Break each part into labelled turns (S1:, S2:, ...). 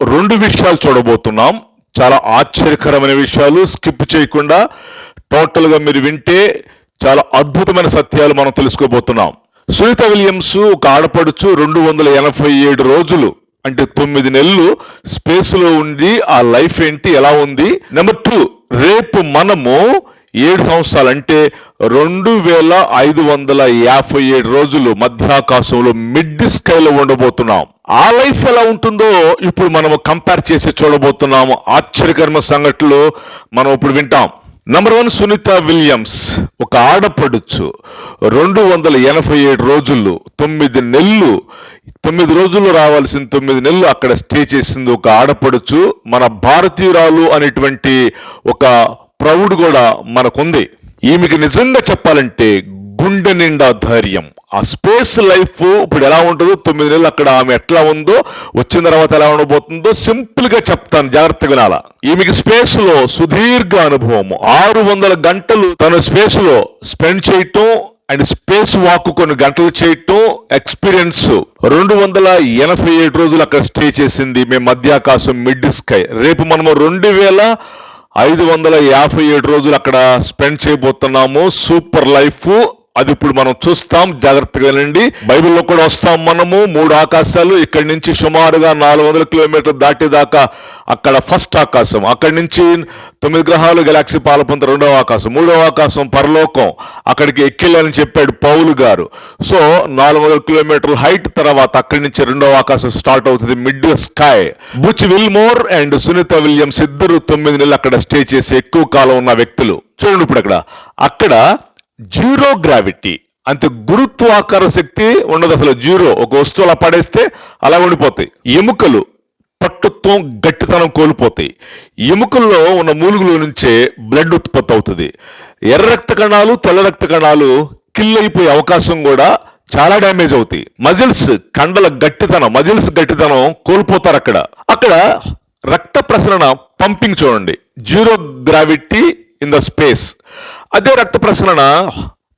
S1: రెండు విషయాలు చూడబోతున్నాం. చాలా ఆశ్చర్యకరమైన విషయాలు. స్కిప్ చేయకుండా టోటల్గా మీరు వింటే చాలా అద్భుతమైన సత్యాలు మనం తెలుసుకోబోతున్నాం. సునీత విలియమ్స్ ఒక ఆడపడుచు రెండు వందల ఎనభై ఏడు రోజులు అంటే తొమ్మిది నెలలు స్పేస్లో ఉండి ఆ లైఫ్ ఏంటి ఎలా ఉంది? నెంబర్ టూ రేపు మనము ఏడు సంవత్సరాలు అంటే రెండు వేల ఐదు వందల యాభై ఏడు రోజులు మధ్యాకాశంలో మిడ్ స్కైలో ఉండబోతున్నాం. ఆ లైఫ్ ఎలా ఉంటుందో ఇప్పుడు మనం కంపేర్ చేసి చూడబోతున్నాము. ఆశ్చర్యకరమైన సంఘటనలు మనం ఇప్పుడు వింటాం. నంబర్ వన్ సునీత విలియమ్స్ ఒక ఆడపడుచు. రెండు వందల ఎనభై ఏడు రోజులు తొమ్మిది నెలలు తొమ్మిది రోజులు రావాల్సిన తొమ్మిది నెలలు అక్కడ స్టే చేసింది ఒక ఆడపడుచు. మన భారతీయురాలు అనేటువంటి ఒక ప్రౌడ్ కూడా మనకుంది. ఈమెకి నిజంగా చెప్పాలంటే గుండె నిండా ధైర్యం. ఆ స్పేస్ లైఫ్ ఇప్పుడు ఎలా ఉంటుందో తొమ్మిది నెలలు అక్కడ ఆమె ఎట్లా ఉందో వచ్చిన తర్వాత ఎలా ఉండబోతుందో సింపుల్గా చెప్తాను. జాగ్రత్తగా వినాలా. ఈమెకి స్పేస్లో సుదీర్ఘ అనుభవం ఆరు వందల గంటలు తన స్పేస్లో స్పెండ్ చేయటం అండ్ స్పేస్ వాక్ కొన్ని గంటలు చేయటం ఎక్స్పీరియన్స్. రెండు వందల ఎనభై ఏడు రోజులు అక్కడ స్టే చేసింది. మేము మధ్యాకాశం మిడ్ స్కై. రేపు మనము రెండు వేల ఐదు వందల యాభై ఏడు రోజులు అక్కడ స్పెండ్ చేయబోతున్నాము. Super life. అది ఇప్పుడు మనం చూస్తాం జాగ్రత్తగా వినండి. బైబిల్లో కూడా వస్తాం మనము మూడు ఆకాశాలు ఇక్కడి నుంచి సుమారుగా నాలుగు వందల కిలోమీటర్ దాటేదాకా అక్కడ ఫస్ట్ ఆకాశం అక్కడి నుంచి తొమ్మిది గ్రహాలు గెలాక్సీ పాలపంత రెండవ ఆకాశం మూడవ ఆకాశం పరలోకం అక్కడికి ఎక్కిళ్ళని చెప్పాడు పౌలు గారు. సో నాలుగు వందల కిలోమీటర్ల హైట్ తర్వాత అక్కడి నుంచి రెండవ ఆకాశం స్టార్ట్ అవుతుంది mid sky. Butch Wilmore and Sunita Williams ఇద్దరు తొమ్మిది నెలలు అక్కడ స్టే చేసి ఎక్కువ కాలం ఉన్న వ్యక్తులు. చూడండి ఇప్పుడు అక్కడ అక్కడ జీరో గ్రావిటీ. అంతే గురుత్వాకార శక్తి ఉండదు అసలు జీరో. ఒక వస్తువు అలా పడేస్తే అలా ఉండిపోతాయి. ఎముకలు పట్టుత్వం గట్టితనం కోల్పోతాయి. ఎముకల్లో ఉన్న మూలుగుల నుంచే బ్లడ్ ఉత్పత్తి అవుతుంది. ఎర్ర రక్త కణాలు తెల్ల రక్త కణాలు కిల్ అయిపోయే అవకాశం కూడా చాలా డ్యామేజ్ అవుతాయి. మజిల్స్ కండల గట్టితనం మజిల్స్ గట్టితనం కోల్పోతారు అక్కడ. అక్కడ రక్త ప్రసరణ పంపింగ్ చూడండి. Zero gravity in the space. అదే రక్త ప్రసరణ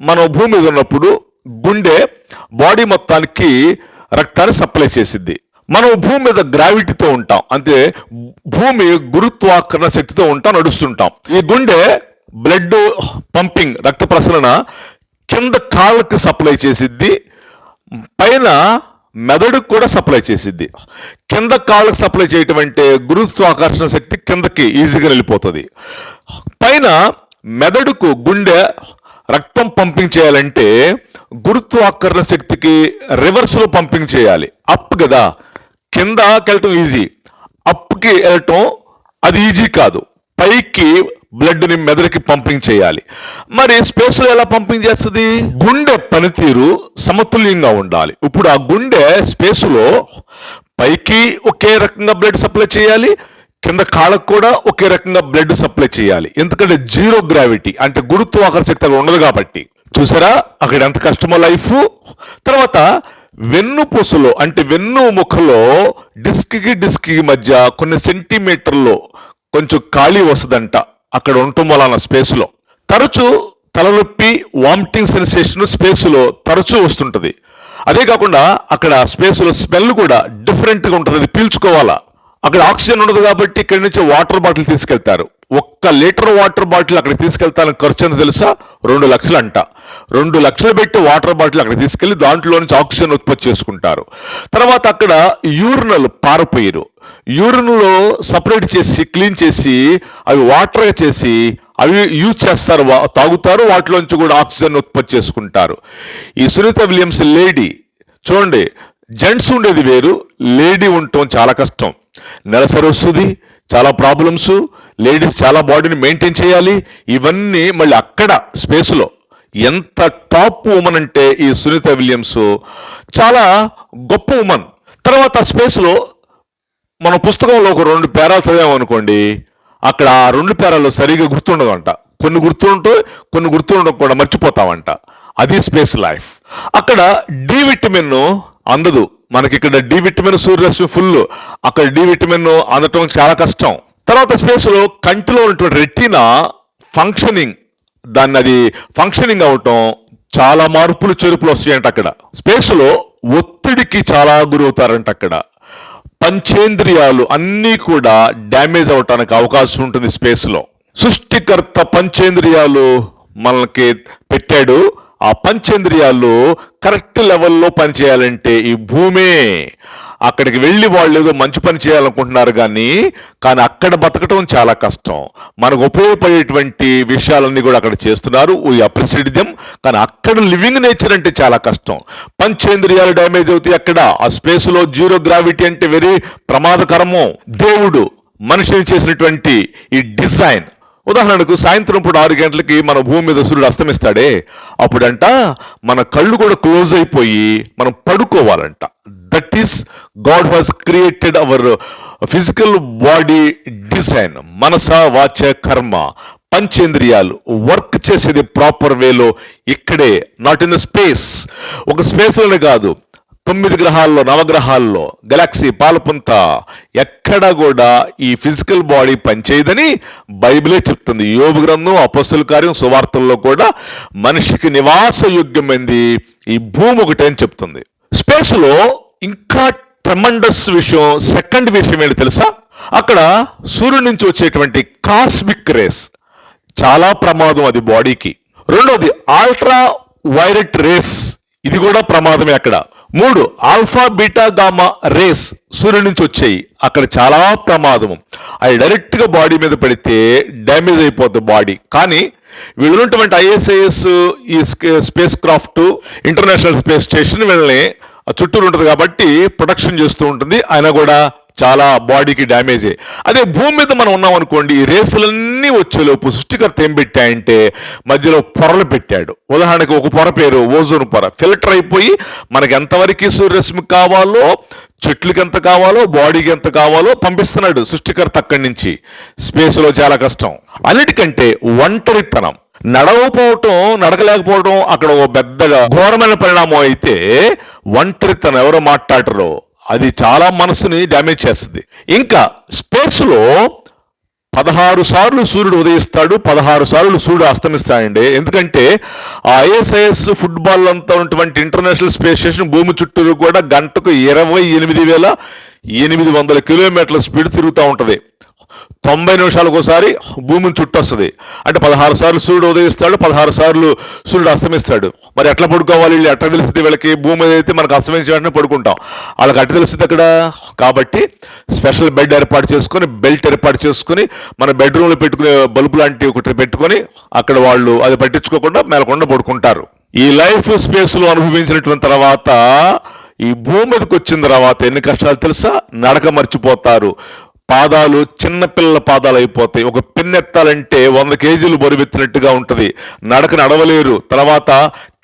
S1: మనం భూమి మీద ఉన్నప్పుడు గుండె బాడీ మొత్తానికి రక్తాన్ని సప్లై చేసిద్ది. మనం భూమి మీద గ్రావిటీతో ఉంటాం. అంటే భూమి గురుత్వాకరణ శక్తితో ఉంటాం నడుస్తుంటాం. ఈ గుండె బ్లడ్ పంపింగ్ రక్త ప్రసరణ కింద కాళ్ళకి సప్లై చేసిద్ది. పైన మెదడుకు కూడా సప్లై చేసిద్ది. కింద కాళ్ళకు సప్లై చేయటం అంటే గురుత్వాకర్షణ శక్తి కిందకి ఈజీగా వెళ్ళిపోతుంది. పైన మెదడుకు గుండె రక్తం పంపింగ్ చేయాలంటే గురుత్వాకర్ణ శక్తికి రివర్స్లో పంపింగ్ చేయాలి. అప్ కదా? కిందకెళ్ళటం ఈజీ అప్కి వెళ్ళటం అది ఈజీ కాదు. పైకి బ్లడ్ని మెదడుకి పంపింగ్ చేయాలి. మరి స్పేస్లో ఎలా పంపింగ్ చేస్తుంది? గుండె పనితీరు సమతుల్యంగా ఉండాలి. ఇప్పుడు ఆ గుండె స్పేస్లో పైకి ఒకే రకంగా బ్లడ్ సప్లై చేయాలి. కింద కాళ్ళకు కూడా ఒకే రకంగా బ్లడ్ సప్లై చేయాలి. ఎందుకంటే జీరో గ్రావిటీ అంటే గురుత్వాకర్షణ అక్కడ ఉండదు కాబట్టి. చూసారా? అక్కడ ఎంత కష్టమో లైఫ్ తర్వాత వెన్నుపూసలో అంటే వెన్ను ముఖలో డిస్క్కి డిస్క్కి మధ్య కొన్ని సెంటీమీటర్లో కొంచెం ఖాళీ వస్తుందంట అక్కడ ఉండటం వలన స్పేస్లో తరచు తలనొప్పి వామిటింగ్ సెన్సేషన్ స్పేస్లో తరచూ వస్తుంటుంది. అదే కాకుండా అక్కడ స్పేస్లో స్మెల్ కూడా డిఫరెంట్గా ఉంటుంది. అది పీల్చుకోవాలా? అక్కడ ఆక్సిజన్ ఉండదు కాబట్టి ఇక్కడి నుంచి వాటర్ బాటిల్ తీసుకెళ్తారు. ఒక్క లీటర్ వాటర్ బాటిల్ అక్కడ తీసుకెళ్తాను ఖర్చు అని తెలుసా? రెండు లక్షలు అంట రెండు లక్షలు పెట్టి వాటర్ బాటిల్ అక్కడ తీసుకెళ్ళి దాంట్లో నుంచి ఆక్సిజన్ ఉత్పత్తి చేసుకుంటారు. తర్వాత అక్కడ యూరినల్ పారపోయారు. యూరిన్లో సపరేట్ చేసి క్లీన్ చేసి అవి వాటర్గా చేసి అవి యూజ్ చేస్తారు వా- తాగుతారు వాటిలోంచి కూడా ఆక్సిజన్ ఉత్పత్తి చేసుకుంటారు. ఈ సునీత విలియమ్స్ లేడీ చూడండి జెంట్స్ ఉండేది వేరు లేడీ ఉండటం చాలా కష్టం. నెలసరి వస్తుంది చాలా ప్రాబ్లమ్స్ లేడీస్ చాలా బాడీని మెయింటైన్ చేయాలి. ఇవన్నీ మళ్ళీ అక్కడ స్పేస్లో ఎంత టాప్ ఉమెన్ అంటే ఈ సునీత విలియమ్స్ చాలా గొప్ప ఉమెన్ తర్వాత స్పేస్లో మన పుస్తకంలో ఒక రెండు పేరాలు చదివామనుకోండి అక్కడ ఆ రెండు పేరాలు సరిగా గుర్తుండదంట. కొన్ని గుర్తుంటూ కొన్ని గుర్తుండడం కూడా మర్చిపోతామంట. అది స్పేస్ లైఫ్ అక్కడ డి విటమిన్ అందదు. మనకి ఇక్కడ డి విటమిన్ సూర్యరశ్మి ఫుల్ అక్కడ డి విటమిన్ అందటం చాలా కష్టం. తర్వాత స్పేస్లో కంటిలో ఉన్నటువంటి రెట్టిన ఫంక్షనింగ్ దాన్ని అది ఫంక్షనింగ్ అవటం చాలా మార్పులు చెరుపులు వస్తాయంట అక్కడ. స్పేస్లో ఒత్తిడికి చాలా గురవుతారంట అక్కడ. పంచేంద్రియాలు అన్నీ కూడా డ్యామేజ్ అవటానికి అవకాశం ఉంటుంది స్పేస్లో సృష్టికర్త పంచేంద్రియాలు మనకి పెట్టాడు. ఆ పంచేంద్రియాలు కరెక్ట్ లెవెల్లో పనిచేయాలంటే ఈ భూమే. అక్కడికి వెళ్ళి వాళ్ళు ఏదో మంచి పని చేయాలనుకుంటున్నారు కానీ కానీ అక్కడ బతకటం చాలా కష్టం. మనకు ఉపయోగపడేటువంటి విషయాలన్నీ కూడా అక్కడ చేస్తున్నారు. ఈ అప్రిసియేట్ కానీ అక్కడ లివింగ్ నేచర్ అంటే చాలా కష్టం. పంచేంద్రియాలు డ్యామేజ్ అవుతాయి అక్కడ. ఆ స్పేస్లో జీరో గ్రావిటీ అంటే వెరీ ప్రమాదకరము. దేవుడు మనిషిని చేసినటువంటి ఈ డిజైన్. ఉదాహరణకు సాయంత్రం పూట ఆరు గంటలకి మన భూమి మీద సూర్యుడు అస్తమిస్తాడే అప్పుడంట మన కళ్ళు కూడా క్లోజ్ అయిపోయి మనం పడుకోవాలంట. That is God has created our physical body design మనస వాచ కర్మ పంచేంద్రియాలు వర్క్ చేసేది ప్రాపర్ వేలో ఇక్కడే నాట్ ఇన్ ద స్పేస్ ఒక స్పేస్లోనే కాదు తొమ్మిది గ్రహాల్లో నవగ్రహాల్లో గెలాక్సీ పాలపుంత ఎక్కడ కూడా ఈ ఫిజికల్ బాడీ పనిచేయదని బైబిలే చెప్తుంది. యోగ గ్రంథం అపస్సుల కార్యం సువార్తల్లో కూడా మనిషికి నివాస యోగ్యమైంది ఈ భూమి ఒకటే అని చెప్తుంది. స్పేస్లో ఇంకా ట్రమండస్ విషయం సెకండ్ విషయం ఏంటి తెలుసా? అక్కడ సూర్యుడి నుంచి వచ్చేటువంటి కాస్మిక్ రేస్. చాలా ప్రమాదం అది బాడీకి. రెండోది ఆల్ట్రా వైరెట్ రేస్. ఇది కూడా ప్రమాదమే అక్కడ. మూడు ఆల్ఫా బీటా గామా రేస్ సూర్యుడి నుంచి వచ్చాయి. అక్కడ చాలా ప్రమాదము. అవి డైరెక్ట్గా బాడీ మీద పడితే డ్యామేజ్ అయిపోద్ది బాడీ. కానీ వీళ్ళున్నటువంటి ఐఎస్ఐఎస్ ఈ space craft international space station వీళ్ళని చుట్టూరు ఉంటుంది కాబట్టి ప్రొటెక్షన్ చేస్తూ ఉంటుంది. ఆయన కూడా చాలా బాడీకి డ్యామేజే. అదే భూమి మీద మనం ఉన్నాం అనుకోండి ఈ రేసులన్నీ వచ్చేలోపు సృష్టికర్త ఏం పెట్టాయంటే మధ్యలో పొరలు పెట్టాడు. ఉదాహరణకి ఒక పొర పేరు ఓజోన్ పొర. ఫిల్టర్ అయిపోయి మనకి ఎంతవరకు సూర్యరశ్మి కావాలో చెట్లకి ఎంత కావాలో బాడీకి ఎంత కావాలో పంపిస్తున్నాడు సృష్టికర్త అక్కడి నుంచి. స్పేస్లో చాలా కష్టం. అన్నిటికంటే ఒంటరితనం. నడవకపోవటం నడకలేకపోవడం అక్కడ ఒక పెద్దగా ఘోరమైన పరిణామం అయితే ఒంటరితనం ఎవరో మాట్లాడరు. అది చాలా మనసుని డ్యామేజ్ చేస్తుంది. ఇంకా స్పేస్లో పదహారు సార్లు సూర్యుడు ఉదయిస్తాడు పదహారు సార్లు సూర్యుడు అస్తమిస్తాడండి. ఎందుకంటే ఆ ఐఎస్ఐఎస్ ఫుట్బాల్ అంతా ఉన్నటువంటి ఇంటర్నేషనల్ స్పేస్ స్టేషన్ భూమి చుట్టూ కూడా గంటకు ఇరవై ఎనిమిది వేల ఎనిమిది వందల కిలోమీటర్ల స్పీడ్ తిరుగుతూ ఉంటుంది. తొంభై నిమిషాలకు ఒకసారి భూమిని చుట్టొస్తుంది. అంటే పదహారు సార్లు సూర్యుడు ఉదయిస్తాడు పదహారు సార్లు సూర్యుడు అస్తమిస్తాడు. మరి ఎట్లా పడుకోవాలి వీళ్ళు? ఎట్లా తెలిసింది వీళ్ళకి? భూమి అయితే మనకు అస్తమించిన వెంటనే పడుకుంటాం. వాళ్ళకి అట్లా తెలుస్తుంది అక్కడ కాబట్టి స్పెషల్ బెడ్ ఏర్పాటు చేసుకొని బెల్ట్ ఏర్పాటు చేసుకొని మన బెడ్రూమ్లో పెట్టుకునే బల్బు లాంటివి ఒకటి పెట్టుకొని అక్కడ వాళ్ళు అది పట్టించుకోకుండా మేలకుండా పడుకుంటారు. ఈ లైఫ్ స్పేస్లో అనుభవించినటువంటి తర్వాత ఈ భూమికి వచ్చిన తర్వాత ఎన్ని కష్టాలు తెలుసా? నడక మర్చిపోతారు. పాదాలు చిన్నపిల్లల పాదాలు అయిపోతాయి. ఒక పిన్నెత్తాలంటే వంద కేజీలు బరువెత్తినట్టుగా ఉంటుంది. నడక నడవలేరు. తర్వాత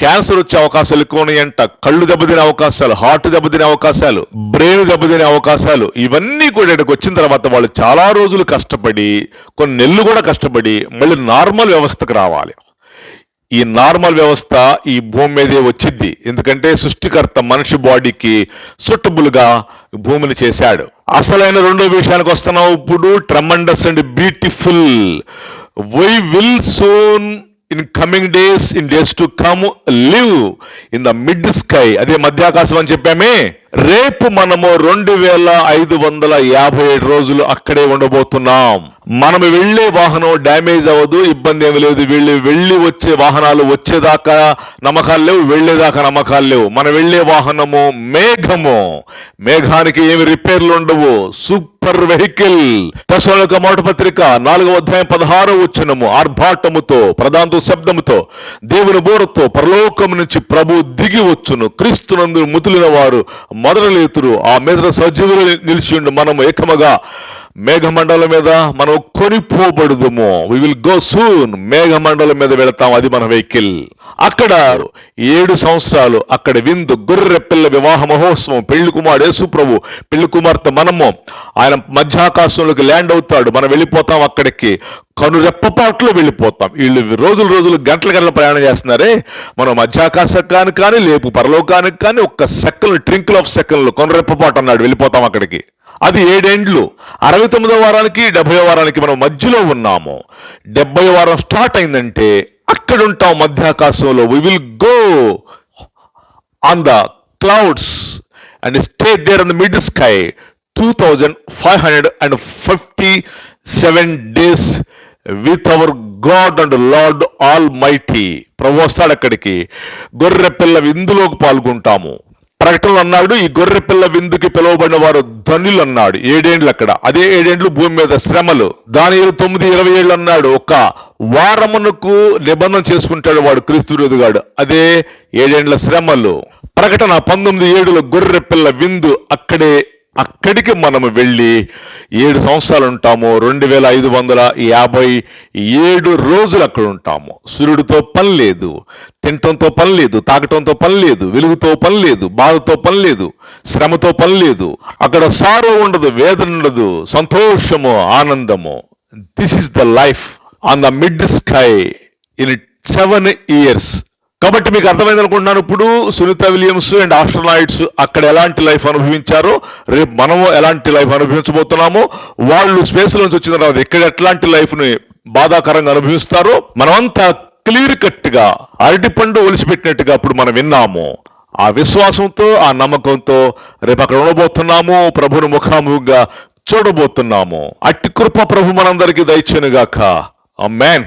S1: క్యాన్సర్ వచ్చే అవకాశాలు ఎక్కువ అంట కళ్ళు దెబ్బతినే అవకాశాలు హార్ట్ దెబ్బతినే అవకాశాలు బ్రెయిన్ దెబ్బతినే అవకాశాలు ఇవన్నీ కూడా ఇక్కడికి వచ్చిన తర్వాత వాళ్ళు చాలా రోజులు కష్టపడి కొన్ని నెలలు కూడా కష్టపడి మళ్ళీ నార్మల్ వ్యవస్థకు రావాలి. ఈ నార్మల్ వ్యవస్థ ఈ భూమి మీదే వచ్చింది. ఎందుకంటే సృష్టికర్త మనిషి బాడీకి suitable భూమిని చేశాడు. అసలైన రెండో విషయానికి వస్తున్నాం ఇప్పుడు. Tremendous and beautiful we will soon in coming days in days to come live in the mid sky అదే మధ్యాకాశం అని చెప్పామే. రేపు మనము రెండు వేల ఐదు వందల యాభై ఏడు రోజులు అక్కడే ఉండబోతున్నాం. మనం వెళ్ళే వాహనం డ్యామేజ్ అవ్వదు ఇబ్బంది ఏమి లేదు. వెళ్ళి వెళ్ళి వచ్చే వాహనాలు వచ్చేదాకా నమ్మకాలు లేవు వెళ్ళేదాకా నమ్మకాలు లేవు. మనం వెళ్ళే వాహనము మేఘము. మేఘానికి ఏమి రిపేర్లు ఉండవు. పర్ వెహికల్ దశలోక మాట పత్రిక నాలుగవ అధ్యాయం పదహారో వచ్చినము ఆర్భాటముతో ప్రధానతో శబ్దముతో దేవుని బోరతో పరలోకం నుంచి ప్రభు దిగి వచ్చును. క్రీస్తునందు ముతులిన వారు మొదలలేతురు. ఆ మీద సజీవులు నిలిచి మనము ఏకముగా మేఘమండలం మీద మనం కొనిపోబడుదుము. వి విల్ గో సూన్ మేఘమండలం మీద వెళతాం. అది మన వెహికల్. అక్కడ ఏడు సంవత్సరాలు అక్కడ విందు గొర్రె పిల్ల వివాహ మహోత్సవం. పెళ్ళి కుమారుడు యేసుప్రభు పెళ్ళి కుమార్తె మనము. ఆయన మధ్యాకాశంలోకి ల్యాండ్ అవుతాడు. మనం వెళ్ళిపోతాం అక్కడికి. కనురెప్పపాట్లో వెళ్ళిపోతాం. వీళ్ళు రోజులు రోజులు గంటల గంటల ప్రయాణం చేస్తున్నారే. మనం మధ్యాకాశకానికి కానీ లేపు పరలోకానికి కానీ ఒక్క సెకండ్ ట్రింకిల్ ఆఫ్ సెకండ్లు కనురెప్పపాటు అన్నాడు. వెళ్ళిపోతాం అక్కడికి. అది ఏడేండ్లు? అరవై తొమ్మిదో వారానికి డెబ్బై వారానికి మనం మధ్యలో ఉన్నాము. డెబ్బై వారం స్టార్ట్ అయిందంటే అక్కడుంటాం మధ్యాకాశంలో. We will go on the clouds and stay there in the mid sky two thousand five hundred and fifty seven days with our God and Lord almighty ప్రభు వస్తాడు అక్కడికి. గొర్రె పిల్ల విందులోకి పాల్గొంటాము. ప్రకటనలు అన్నాడు ఈ గొర్రె పిల్ల విందుకి పిలువబడిన వారు ధనులు అన్నాడు ఏడేండ్లు అక్కడ అదే ఏడేండ్లు భూమి మీద శ్రమలు. దాని తొమ్మిది ఇరవై ఏళ్ళు అన్నాడు ఒక వారమునకు నిబంధన చేసుకుంటాడు వాడు క్రీస్తుగాడు అదే ఏడేండ్ల శ్రమలు. ప్రకటన పంతొమ్మిది ఏడులో గొర్రె పిల్ల విందు అక్కడే అక్కడికి మనము వెళ్ళి ఏడు సంవత్సరాలు ఉంటాము రెండు వేల ఐదు వందల యాభై ఏడు రోజులు అక్కడ ఉంటాము. సూర్యుడితో పని లేదు తినటంతో పని లేదు తాగటంతో పని లేదు వెలుగుతో పని లేదు బాధతో పని లేదు శ్రమతో పని లేదు. అక్కడ సారో ఉండదు వేదన ఉండదు సంతోషము ఆనందము. This is the life on the mid sky in seven years కాబట్టి మీకు అర్థమైంది అనుకుంటున్నాను. ఇప్పుడు సునీత విలియమ్స్ అండ్ ఆస్ట్రోనాయిడ్స్ అక్కడ ఎలాంటి లైఫ్ అనుభవించారో రేపు మనము ఎలాంటి లైఫ్ అనుభవించబోతున్నామో వాళ్ళు స్పేస్ నుంచి వచ్చిన తర్వాత ఇక్కడ ఎట్లాంటి లైఫ్ని బాధాకరంగా అనుభవిస్తారో మనమంతా క్లియర్ కట్గా అరటిపండు ఒలిసిపెట్టినట్టుగా అప్పుడు మనం విన్నాము. ఆ విశ్వాసంతో ఆ నమ్మకంతో రేపు అక్కడ ఉండబోతున్నాము ప్రభుని ముఖాముఖిగా చూడబోతున్నాము. అట్టి కృప ప్రభు మనందరికీ దయచేనుగాక మ్యాన్